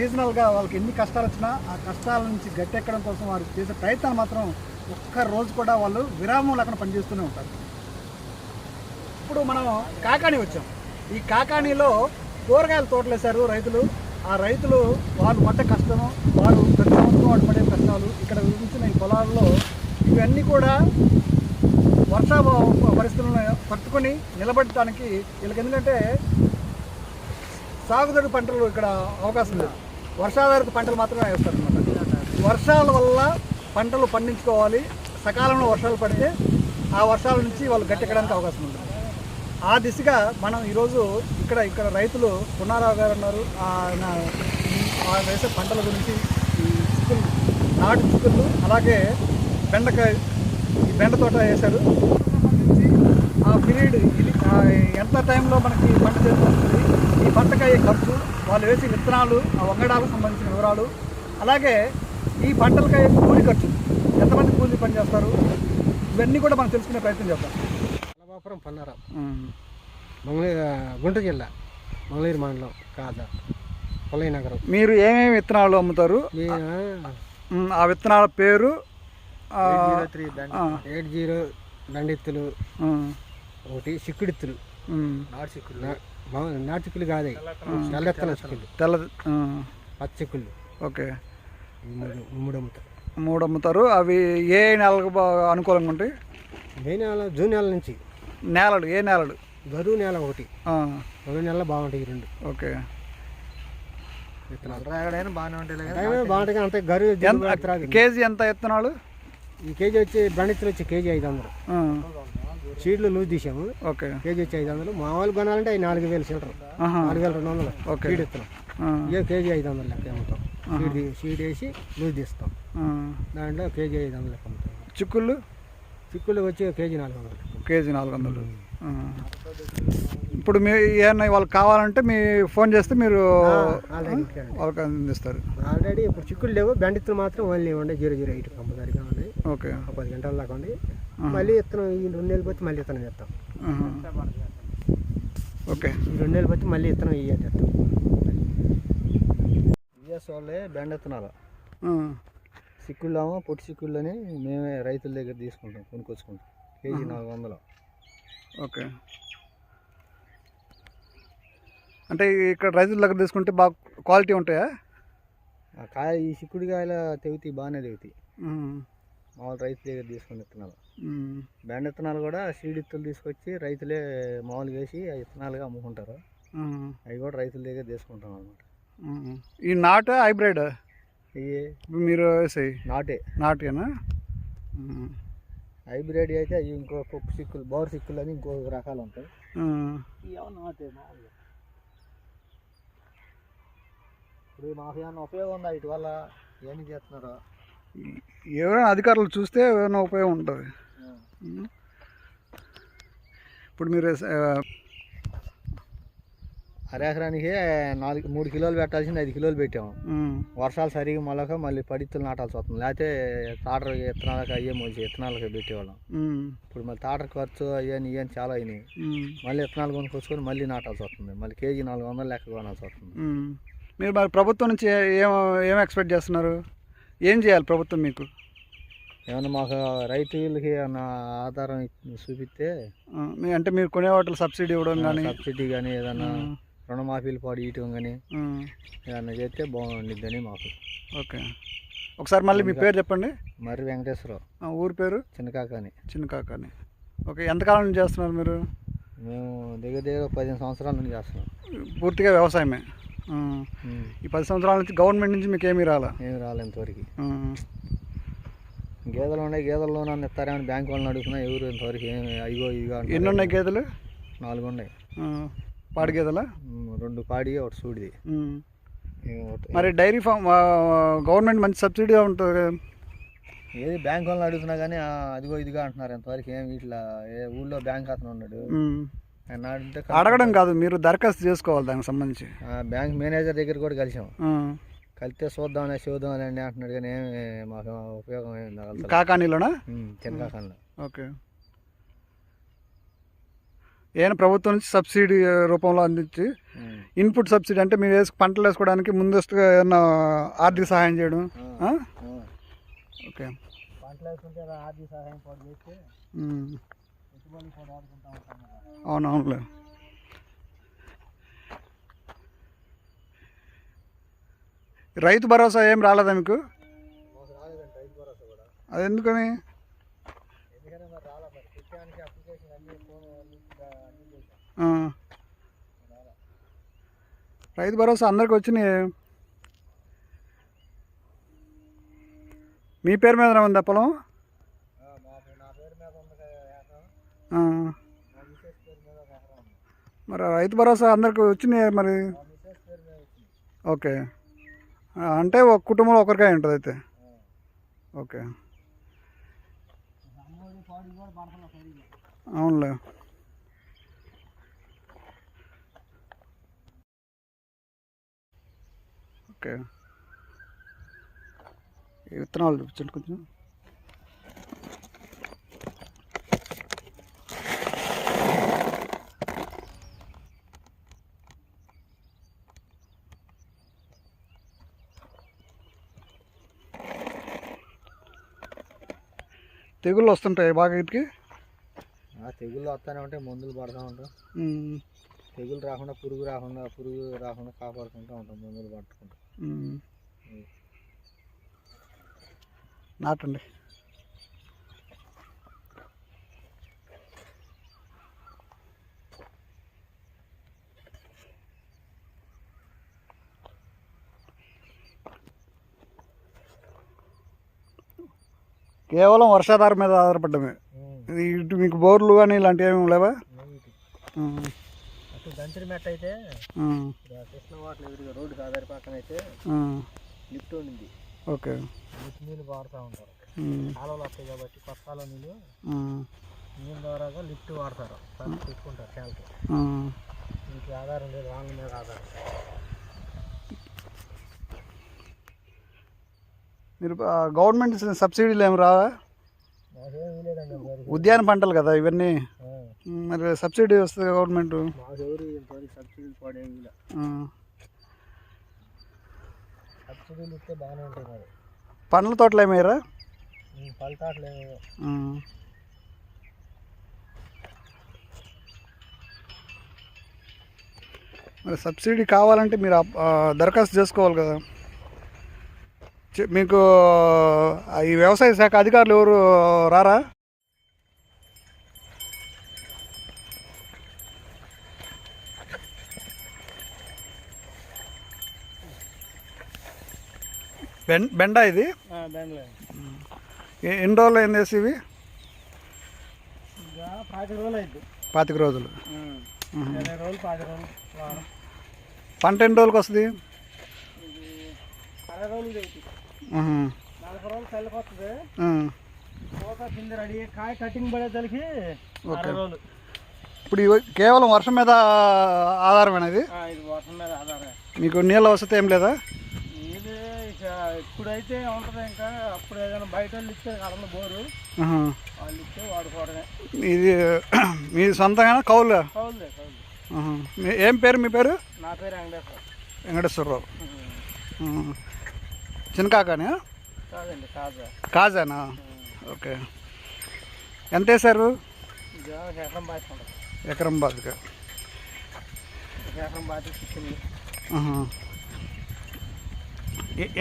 సీజనల్గా వాళ్ళకి ఎన్ని కష్టాలు వచ్చినా ఆ కష్టాల నుంచి గట్టెక్కడం కోసం వారు చేసే ప్రయత్నాలు మాత్రం ఒక్క రోజు కూడా వాళ్ళు విరామం లేకుండా పనిచేస్తూనే ఉంటారు. ఇప్పుడు మనం కాకాణి వచ్చాం. ఈ కాకాణిలో కూరగాయల తోటలు వేశారు రైతులు. ఆ రైతులు వాళ్ళు పడ్డ కష్టం వారు ప్రతి సంవత్సరం వాడు పడే కష్టాలు ఇక్కడ ఉంచిన ఈ పొలాల్లో ఇవన్నీ కూడా వర్షాభావం పరిస్థితులను పట్టుకొని నిలబడటానికి వీళ్ళకి ఎందుకంటే సాగుదడి పంటలు ఇక్కడ అవకాశం లేదు. వర్షాధారిత పంటలు మాత్రమే వేస్తారనమాట వర్షాల వల్ల పంటలు పండించుకోవాలి. సకాలంలో వర్షాలు పడితే ఆ వర్షాల నుంచి వాళ్ళు గట్టెక్కడానికి అవకాశం ఉంటుంది. ఆ దిశగా మనం ఈరోజు ఇక్కడ ఇక్కడ రైతులు పునారావు గారు ఉన్నారు ఆయన వేసే పంటల గురించి చిక్కులు నాటు చిక్కులు అలాగే బెండకాయ ఈ బెండ తోట వేశారు. పీరియడ్ ఎంత టైంలో మనకి పంట చేతికి వస్తుంది ఈ పంటకు అయ్యే ఖర్చు వాళ్ళు వేసే విత్తనాలు ఆ వంగడాలకు సంబంధించిన వివరాలు అలాగే ఈ పంటలకు అయ్యే కూలి ఖర్చు. ఎంతమంది కూలి పని చేస్తారు? ఇవన్నీ కూడా మనం తెలుసుకునే ప్రయత్నం చేద్దాం. అలవాపురం పన్నారం. మంగళూరు గుంటూరు జిల్లా మంగళూరు మండలం కాదా పొలయ్య నగరం. మీరు ఏమేమి విత్తనాలు అమ్ముతారు? ఆ విత్తనాల పేరు ఎయిట్ జీరో దండెత్తులు. ఒకటి సిక్కుడిత్తులు. ఉమ్, నాటు చిక్కులు కాదే. నల్లెత్తల చిక్కులు తెల్ల ఆ, పచ్చ చిక్కులు ఓకే. మూడు మూడు అమ్ముతారు మూడు అమ్ముతారు. అవి ఏ నెలకు బాగా అనుకూలంగా ఉంటాయి? మే నెల జూన్ నెల నుంచి. నేలలు ఏ నేలలు? గరువు నెల ఒకటి. ఆ, గరువు నెల బాగుంటాయి రెండు. ఓకే. విత్తనాలు. బాగానే ఉంటాయి టైం బాగుంటాయి అంతే గరువు. కేజీ ఎంత విత్తనాలు ఈ కేజీ వచ్చి బండిత్తులు వచ్చి కేజీ ఐదు వందలు. సీడ్లు లూజ్ తీసాము. ఓకే. కేజీ వచ్చి ఐదు వందలు. మామూలు కొనాలంటే అవి నాలుగు వేలు ఆహా, నాలుగు వేల రెండు వందలు. ఓకే. సీడ్ ఇస్తున్నాం. ఇదే కేజీ ఐదు వందలు లెక్క అమ్ముతాం. సీడ్ సీడ్ వేసి లూజ్ తీస్తాం. దాంట్లో కేజీ ఐదు వందలు లెక్క అమ్ముతాం. చిక్కుళ్ళు? చిక్కులు వచ్చి కేజీ నాలుగు వందలు కేజీ నాలుగు వందలు. ఇప్పుడు మీ ఏమన్నా వాళ్ళకి కావాలంటే మీ ఫోన్ చేస్తే మీరు. వాళ్ళకి అందిస్తారు. ఆల్రెడీ ఇప్పుడు చిక్కులు లేవు బెండిత్తులు మాత్రం ఓన్లీ ఉండే జీరో జీరో ఎయిట్ కంపల్సరీగా ఉన్నాయి ఓకే. ఒక పది గంటల దాకా ఉంది. మళ్ళీ ఇత్తనం ఈ రెండు నెలలు పోతే మళ్ళీ ఇత్తనం చేస్తాం. ఓకే. ఈ రెండు నెలలు పోతే మళ్ళీ ఇత్తనం ఇయ్య చేస్తాం. బిఎస్ వాళ్ళే బెండ విత్తనాలు ఆ, సిక్కుళ్ళేమో పొట్టి సిక్కుళ్ళని మేమే రైతుల దగ్గర తీసుకుంటాం కొనుక్కొచ్చుకుంటాం. కేజీ నాలుగు వందలు. ఓకే. అంటే ఇక్కడ రైతుల దగ్గర తీసుకుంటే బాగా క్వాలిటీ ఉంటాయా? ఆ కాయ ఈ సిక్కుడు కాయల తెగుతాయి బాగానే తెగుతాయి. మామూలు రైతు దగ్గర తీసుకుని విత్తనాలు. బెండ విత్తనాలు కూడా సీడ్ విత్తులు తీసుకొచ్చి రైతులే మామూలుగా వేసి ఆ విత్తనాలుగా అమ్ముకుంటారు. అవి కూడా రైతుల దగ్గర తీసుకుంటాం అనమాట. ఈ నాటు హైబ్రిడ్? ఇవి మీరు నాటే. నాటుకేనా ఉమ్, హైబ్రిడ్ అయితే అవి ఇంకో పప్పు సిక్కులు బోర్ సిక్కులు అని ఇంకో రకాలు ఉంటాయి. ఇప్పుడు మాకు ఏమన్నా ఉపయోగం ఉందా ఇటు వల్ల? ఏమి చేస్తున్నారో? ఎవరైనా అధికారులు చూస్తే ఏమైనా ఉపయోగం ఉంటుంది. ఇప్పుడు మీరు అరెకరానికి నాలుగు మూడు కిలోలు పెట్టాల్సింది ఐదు కిలోలు పెట్టాము. వర్షాలు సరిగా మొలక మళ్ళీ పడిత్తులు నాటాల్సి వస్తుంది. లేకపోతే తాటర విత్తనాలకు అయ్యే మోసి విత్తనాలకు పెట్టేవాళ్ళం. ఇప్పుడు మళ్ళీ తాటర ఖర్చు అయ్యని ఇవన్నీ చాలా అయినాయి. మళ్ళీ విత్తనాలు కొనుక్కొచ్చుకొని మళ్ళీ నాటాల్సి వస్తుంది. మళ్ళీ కేజీ నాలుగు వందలు లెక్క కొనాల్సి వస్తుంది. మీరు మరి ప్రభుత్వం నుంచి ఏ- ఏం ఎక్స్పెక్ట్ చేస్తున్నారు? ఏం చేయాలి ప్రభుత్వం మీకు? ఏమన్నా మాకు రైతులకి ఏమన్నా ఆధారం చూపిస్తే అంటే మీరు కొనే వాటిలో సబ్సిడీ ఇవ్వడం కానీ సబ్సిడీ కానీ ఏదన్నా రుణమాఫీలు పాడు ఇయటం కానీ ఏదన్నా చేస్తే బాగుండిద్దని మాకు. ఓకే. ఒకసారి మళ్ళీ మీ పేరు చెప్పండి. మరి వెంకటేశ్వరరావు. ఊరి పేరు? చిన్నకాకని. చిన్న కాకాని ఓకే ఎంతకాలం నుంచి చేస్తున్నారు మీరు? మేము దగ్గర దగ్గర పదిహేను సంవత్సరాల నుంచి చేస్తున్నాం. పూర్తిగా వ్యవసాయమే. ఈ పది సంవత్సరాల నుంచి గవర్నమెంట్ నుంచి మీకు ఏమీ రాలా? ఏమి రాలే ఇంతవరకు. గేదెలు ఉన్నాయి గేదెల లోన్ అని ఇస్తారేమని బ్యాంక్ వాళ్ళని అడుగుతున్నా ఎవరు ఇంతవరకు ఏమి అయ్యో ఇగో. ఎన్ని ఉన్నాయి గేదెలు? నాలుగు ఉన్నాయి. పాడి గేదెలా రెండు పాడి ఒకటి సూడిది. ఏం ఒకటి- మరి డైరీ ఫామ్ గవర్నమెంట్ మంచి సబ్సిడీ ఉంటుంది కదా. ఏది బ్యాంక్ వాళ్ళని అడుగుతున్నా కానీ అదిగో ఇదిగా అంటున్నారు ఇంతవరకు ఏమి ఇట్లా ఏ ఊళ్ళో బ్యాంక్ అతను ఉన్నాడు. అడగడం కాదు. మీరు దరఖాస్తు చేసుకోవాలి దానికి సంబంధించి. ఆ, బ్యాంక్ మేనేజర్ దగ్గర కూడా కలిసాం. ఆ, కలిస్తే చూద్దామని చూద్దామని అంటున్నాడు కానీ ఏమి మాకు ఉపయోగం ఏమి కాకానీలోనా? చిన్నకాకంలో ఓకే. ఏమైనా ప్రభుత్వం నుంచి సబ్సిడీ రూపంలో అందించి ఇన్పుట్ సబ్సిడీ అంటే మీరు వేసుకు పంటలు వేసుకోవడానికి ముందస్తుగా ఏమన్నా ఆర్థిక సహాయం చేయడం? ఓకే. ఆడుకుంటా ఉంటాం కదా. అవునవునులే. రైతు భరోసా ఏం రాలేదా మీకు? అది ఎందుకని ఎందుకంటే మరి రాలే మరి పెట్టడానికి అప్లికేషన్ అన్ని ఫోన్ అన్ని అన్ని చేశాం ఆ. రైతు భరోసా అందరికి వచ్చినాయి. మీ పేరు మీద ఉందా పొలం ఉంది మరి రైతు భరోసా అందరికి వచ్చినాయి మరి? ఓకే. అంటే ఒక కుటుంబంలో ఒకరికాయ ఉంటుంది అయితే. ఓకే. అవునులే. ఓకే. విత్తనాలు చూపించండి కొంచెం. తెగుళ్ళు వస్తుంటాయి బాగా వీటికి? ఆ తెగుళ్ళు వస్తూనే ఉంటాయి మందులు పడతా ఉంటాం తెగులు రాకుండా పురుగు రాకుండా పురుగు రాకుండా కాపాడుకుంటూ ఉంటాం మందులు పట్టుకుంటాం. నాటండి. కేవలం వర్షాధారం మీద ఆధారపడ్డమే. ఇది ఇటు మీకు బోర్లు కానీ ఇలాంటివి ఏమి లేవా? దంతిరి మెట్ట అయితే కృష్ణ వాటర్ ఎదురుగా రోడ్డు ఆధారి పక్కన అయితే లిఫ్ట్ ఉండింది. ఓకే. లిఫ్ట్ నీళ్ళు వాడుతూ ఉంటారు. కాలువలు వస్తాయి కాబట్టి కొత్త కాలువ నీళ్ళు నీళ్ళ ద్వారాగా లిఫ్ట్ వాడతారు. పెట్టుకుంటారు ఆ. ఇంక ఆధారం లేదు వాళ్ళ మీద ఆధారం. మీరు గవర్నమెంట్ సబ్సిడీలు ఏమి రావా? ఉద్యాన పంటలు కదా ఇవన్నీ. మరి సబ్సిడీ వస్తుంది గవర్నమెంట్? సబ్సిడీలు ఇస్తే బాగానే ఉంటాయి మరి. పండ్ల తోటలు ఏమయ్యారా ఫలితాట్లు ఏమో మరి సబ్సిడీ కావాలంటే మీరు దరఖాస్తు చేసుకోవాలి కదా. మీకు ఈ వ్యవసాయ శాఖ అధికారులు ఎవరు రారా? బెం బెండ ఇది? ఎన్ని రోజులు ఏం చేసి ఇవి అయింది. పాతిక రోజులు. పంట ఎన్ని రోజులకి వస్తుంది? ఇప్పుడు కేవలం వర్షం మీద ఆధారమేనా ఇది? మీకు నీళ్ళ వసతి ఏం లేదా? ఇప్పుడైతే ఉంటుంది ఇంకా? అప్పుడు ఏదైనా బయట వాళ్ళు ఇస్తే కడల బోరు. వాళ్ళు ఇస్తే వాడుకోవడమే. ఇది మీ సొంతంగా కౌలు? కౌలులే కౌలు. ఏం పేరు మీ పేరు? నా పేరు వెంకటేశ్వర వెంకటేశ్వరరావు. చిన్నకాకానే కాదండి కాజా. కాజానా? ఓకే. ఎంత ఒక ఎకరం ఉంటుంది. ఎకరం ఒక ఎకరం. ఎ-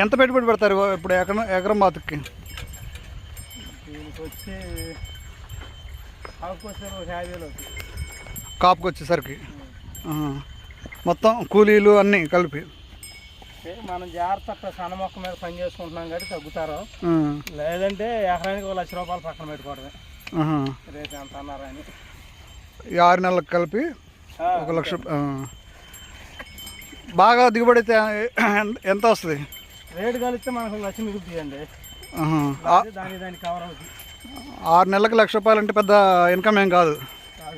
ఎంత పెట్టుబడి పెడతారు ఇప్పుడు ఎకరం ఎకరం బాతుకి దీనికి వచ్చి కాపుకి వచ్చేసరికి. మొత్తం కూలీలు అన్నీ కలిపి మనం జాగ్రత్త సన్న మొక్క మీద పని చేసుకుంటున్నాం కాబట్టి తగ్గుతారు. లేదంటే ఎకరానికి ఒక లక్ష రూపాయలు పక్కన పెట్టుకోవడమే. రేపు ఎంత అన్నారని ఆరు నెలలకు కలిపి ఒక లక్ష. బాగా దిగుబడి అయితే ఎంత వస్తుంది రేటు కలిస్తే మనకు లక్ష అది దాని దానికి కవర్ అవుతుంది ఆరు నెలలకు లక్ష రూపాయలు అంటే పెద్ద ఇన్కమ్ ఏం కాదు.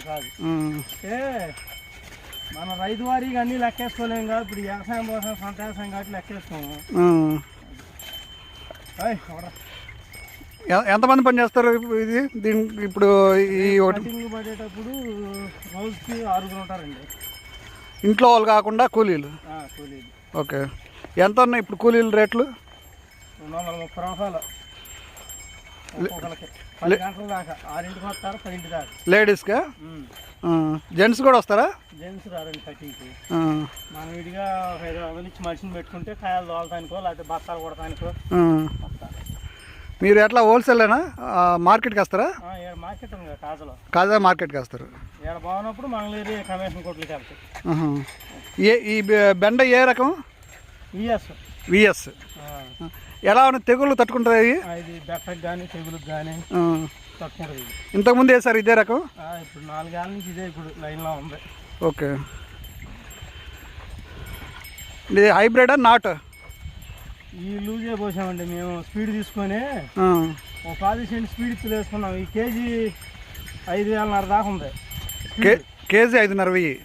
కాదు. అంటే మనం రైతు వారీగా అన్ని లెక్కేసుకోలేం కదా. ఇప్పుడు వ్యవసాయం కోసం సొంత వ్యవసాయం కాబట్టి లెక్కేసుకోము. ఎంతమంది పని చేస్తారు ఇది? దీనికి ఇప్పుడు ఈ ఒకటి పడేటప్పుడు రోజుకి ఆరుగురు ఉంటారండి. ఇంట్లో వాళ్ళు కాకుండా కూలీలు? కూలీలు. ఓకే. ఎంత ఉన్నాయి ఇప్పుడు కూలీల రేట్లు? రెండు వందల ముప్పై రూపాయలు. పది గంటల దాకా. ఆరింటికి వస్తారు పదింటి దాకా. లేడీస్కా. జెంట్స్ కూడా వస్తారా? జెంట్స్ రారండి కటింగ్కి మనం విడిగా ఒక ఐదు వందలు ఇచ్చి మనిషిని పెట్టుకుంటే కాయలు తోలటానికో లేకపోతే బత్తాలు కొడటానికో. వస్తారు మీరు ఎట్లా హోల్సేలేనా? మార్కెట్కి వస్తారా? మార్కెట్ ఉంది కాజలో. కాదా మార్కెట్కి వస్తారు. ఈడ బాగున్నప్పుడు మంగళగిరి కమిషన్ కొట్లకి వెళ్తాయి ఆహా. ఏ ఈ బెండ ఏ రకం? విఎస్. విఎస్. ఎలా ఉన్న తెగుళ్ళు తట్టుకుంటుంది ఇది ఇది బెట్టకు కానీ తెగులకు కానీ. తట్టుకుంటుంది ఇంతకుముందు వేసారు ఇదే రకం? ఇప్పుడు నాలుగేళ్ళ నుంచి ఇదే ఇప్పుడు లైన్లో ఉంది. ఓకే. ఇది హైబ్రిడా నాట్? ఈ లూజే పోసామండి మేము. స్పీడ్ తీసుకొని. ఒక పది సెంట్ స్పీడ్ వేసుకున్నాం ఈ కేజీ ఐదు వేలన్నర దాకా ఉంది. కే కేజీ ఐదున్నర వెయ్యి.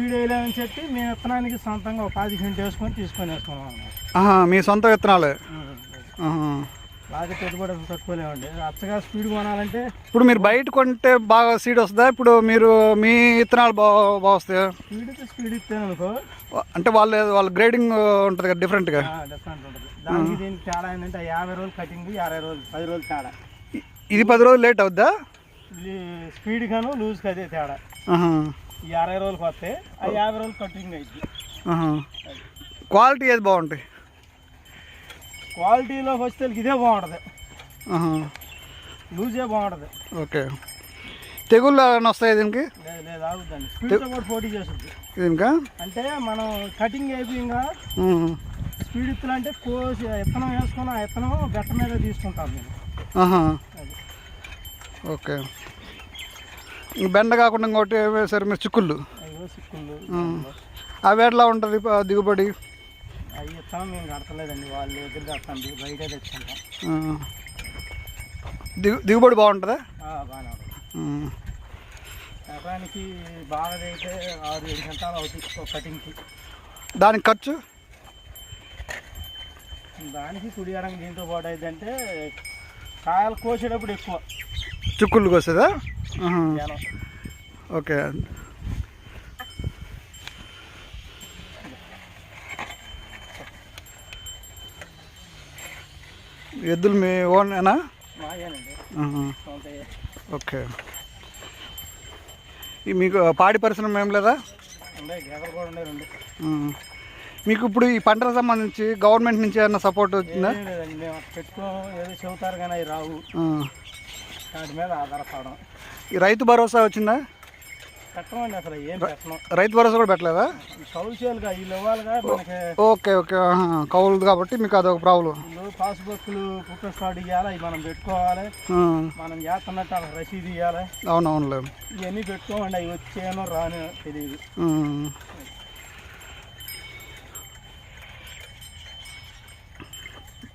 స్పీడ్ వేయలేమని చెప్పి మేము విత్తనానికి సొంతంగా ఒక పది సెంట్ వేసుకొని తీసుకొని వేసుకున్నాం అన్నమాట. మీ సొంత విత్తనాలే. బాగా పెట్టుబడి తట్టుకోలేమండి అచ్చగా స్పీడ్ కొనాలంటే ఇప్పుడు మీరు బయట కొంటే బాగా సీడ్ వస్తుందా? ఇప్పుడు మీరు మీ విత్తనాలు బాగా బాగా వస్తాయా? స్పీడ్ స్పీడ్ ఇస్తాను అనుకో. అంటే వాళ్ళ వాళ్ళ గ్రేడింగ్ ఉంటుంది కదా డిఫరెంట్గా డిఫరెంట్ ఉంటుంది. దానికి దీనికి తేడా ఏంటంటే యాభై రోజులు కటింగ్ యాభై రోజులు పది రోజులు తేడా. ఇది పది రోజులు లేట్ అవుద్దా? ఇది స్పీడ్ గాను లూజ్కి అదే తేడా. ఈ అరవై రోజులకు వస్తే ఆ యాభై రోజులు కటింగ్ అయింది. క్వాలిటీ ఏది బాగుంటాయి క్వాలిటీలోకి వస్తే ఇదే బాగుంటుంది. లూజే బాగుంటుంది. ఓకే. తెగుళ్ళు ఏమైనా వస్తాయి దీనికి? లేదు లేదు ఆగుద్దండి. స్పీడ్తో కూడా పోటీ చేస్తుంది. దీనికా? అంటే మనం కటింగ్ అయిపోయింగా ఉమ్. స్పీడ్ ఇత్తులు అంటే కోసి విత్తనం వేసుకుని ఆ బెట్ట మీద తీసుకుంటాం ఓకే. బెండ కాకుండా ఇంకోటి ఏం వేశారు మీరు చిక్కుళ్ళు. అవి ఎట్లా ఉంటుంది దిగుబడి. అవి విత్తనం మేము కడతలేదండి. వాళ్ళు ఎదురు కడతాండి బయట తెచ్చుకుంటాం. ఆ. దిగు దిగుబడి బాగుంటుందా? బాగానే ఉంటుంది ఉమ్. ఎకరానికి బాగా అయితే ఆరు ఏడు గంటలు అవుతుంది కటింగ్కి. దానికి ఖర్చు? దానికి కుడి ఎడం దీంతో పాటు అయితే కాయలు కోసేటప్పుడు ఎక్కువ. చిక్కుళ్ళు కోసేదా? ఓకే. ఎద్దులు మీ ఓనేనా. ఓకే. మీకు పాడి పరిశ్రమ ఏం లేదా? మీకు ఇప్పుడు ఈ పంటలకు సంబంధించి గవర్నమెంట్ నుంచి ఏమైనా సపోర్ట్ వచ్చిందా? ఏదో చెబుతారు కానీ అవి రావు. వాటి మీద ఆధారపడడం. ఈ రైతు భరోసా వచ్చిందా? పెట్టమండి అసలు ఏం పెట్టడం రైతు భరోసా కూడా పెట్టలేదా? కౌశల్గా వీళ్ళు ఇవ్వాలిగా మనకి ఓకే ఓకే. కౌలు కాబట్టి మీకు అదొక ప్రాబ్లం పాస్బుక్లు పుట్ట స్టార్ట్ ఇవ్వాలి అవి మనం పెట్టుకోవాలి. మనం చేస్తున్నట్టు రసీదు ఇవ్వాలి అవునవునులే. ఇవన్నీ పెట్టుకోమండి అవి వచ్చేయనో రాను తెలియదు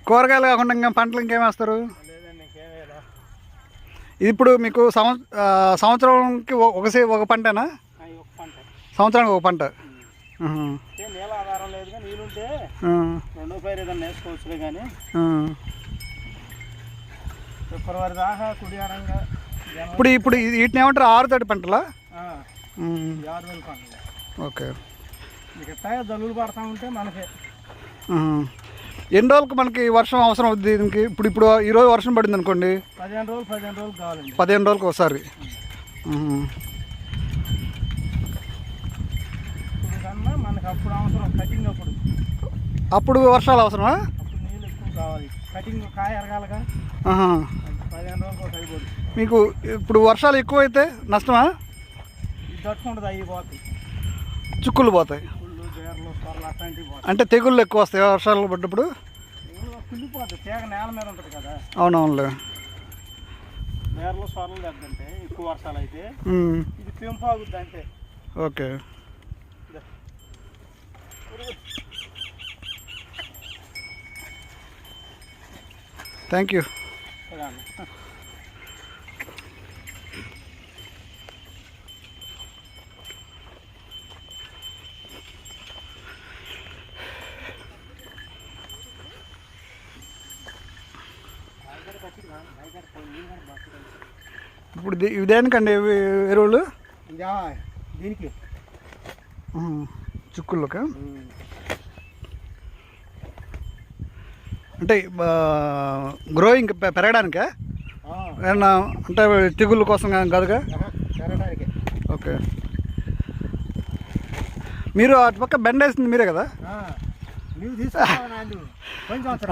కూరగాయలు కాకుండా ఇంకా పంటలు ఇంకేం వేస్తారు? ఇది ఇప్పుడు మీకు సంవత్సరంకి ఒ- ఒక పంటనా? సంవత్సరానికి ఒక పంట. ఆహా. అంటే నీళ్ళ ఆధారం లేదుగా నీళ్ళుంటే ఆ, రెండో పైరు ఏదైనా వేసుకోవచ్చులే కానీ ఆ. ఫిబ్రవరి దాకా కుడియారంగా జనం ఇప్పుడు ఇప్పుడు వీటిని ఏమంటారు? పంటలా? ఆరు వేలు పండుగ ఓకే. ఎట్లా జల్లులు పడతా ఉంటే మనకి. ఎన్ని రోజులకు మనకి వర్షం అవసరం అవుతుంది దీనికి? ఇప్పుడు ఇప్పుడు ఈరోజు వర్షం పడింది అనుకోండి. పదిహేను రోజులు పదిహేను రోజులు కావాలండి. పదిహేను రోజులకు ఒకసారి. మనకి అప్పుడు అవసరం కటింగ్ అప్పుడు. అప్పుడు వర్షాలు అవసరమా? ఎక్కువ కావాలి. మీకు ఇప్పుడు వర్షాలు నష్టమా? తట్టుకుంటుంది అవి పోతాయి. చుక్కులు పోతాయి పుళ్ళు బేర్లు సొరలు అట్లాంటివి పోతాయి అంటే తెగుళ్ళు ఎక్కువ వస్తాయి వర్షాలు పడ్డప్పుడు? ఇవి కుళ్ళిపోతాయి తీగ నేల మీద ఉంటుంది కదా. అవునవునులే. సొరలు ఎక్కువ వర్షాలు అయితే. ఇది పెంపు ఆగుద్ది అంటే ఓకే. థ్యాంక్ యూ కదా ఇప్పుడు ఇవి దేనికండి ఎరువులు? దీనికి. చిక్కుళ్ళకి? అంటే గ్రోయింగ్ పెరగడానికా? ఏమన్నా అంటే తెగుళ్ళ కోసం కాదుగా? ఓకే. మీరు అటు పక్క బెండ్ వేసింది మీరే కదా?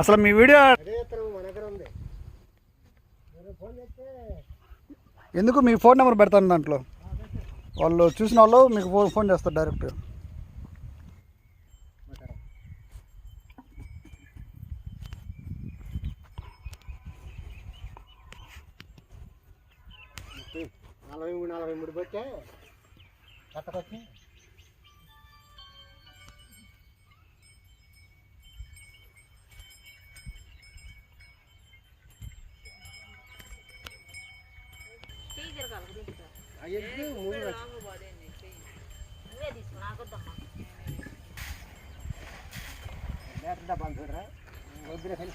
అసలు మీ వీడియో అదే ఇతను మన దగ్గర ఉంది మీరు ఫోన్ చేస్తే ఎందుకు మీ ఫోన్ నెంబర్ పెడతాను దాంట్లో? వాళ్ళు చూసిన వాళ్ళు మీకు ఫోన్ ఫోన్ చేస్తారు డైరెక్ట్ నలభై మూడు నలభై మూడు పెట్టే కట్టకొచ్చి అయ్యద్దు మూడు లేటర్ డబ్బా చూడరా వద్దులే కానీ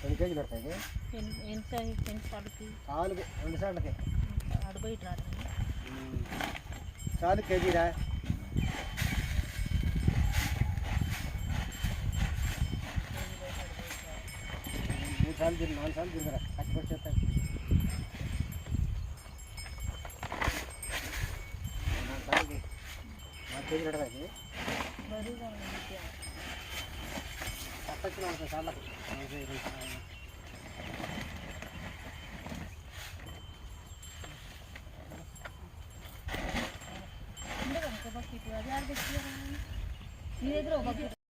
ఎన్ని కేజీలు పడతాయి ఎంత ఎంత పడుతుంది నాలుగు రెండు సార్లకి అడబయట రావడం చాలు కేజీరా మూడు సార్లు తిరిగి నాలుగు సార్లు తిరిగిరా కట్టుబడి చేస్తాను నాలుగు సార్లు నాలుగు కేజీలు అడగా ఇది బరువుగా ఉంది కట్టొచ్చి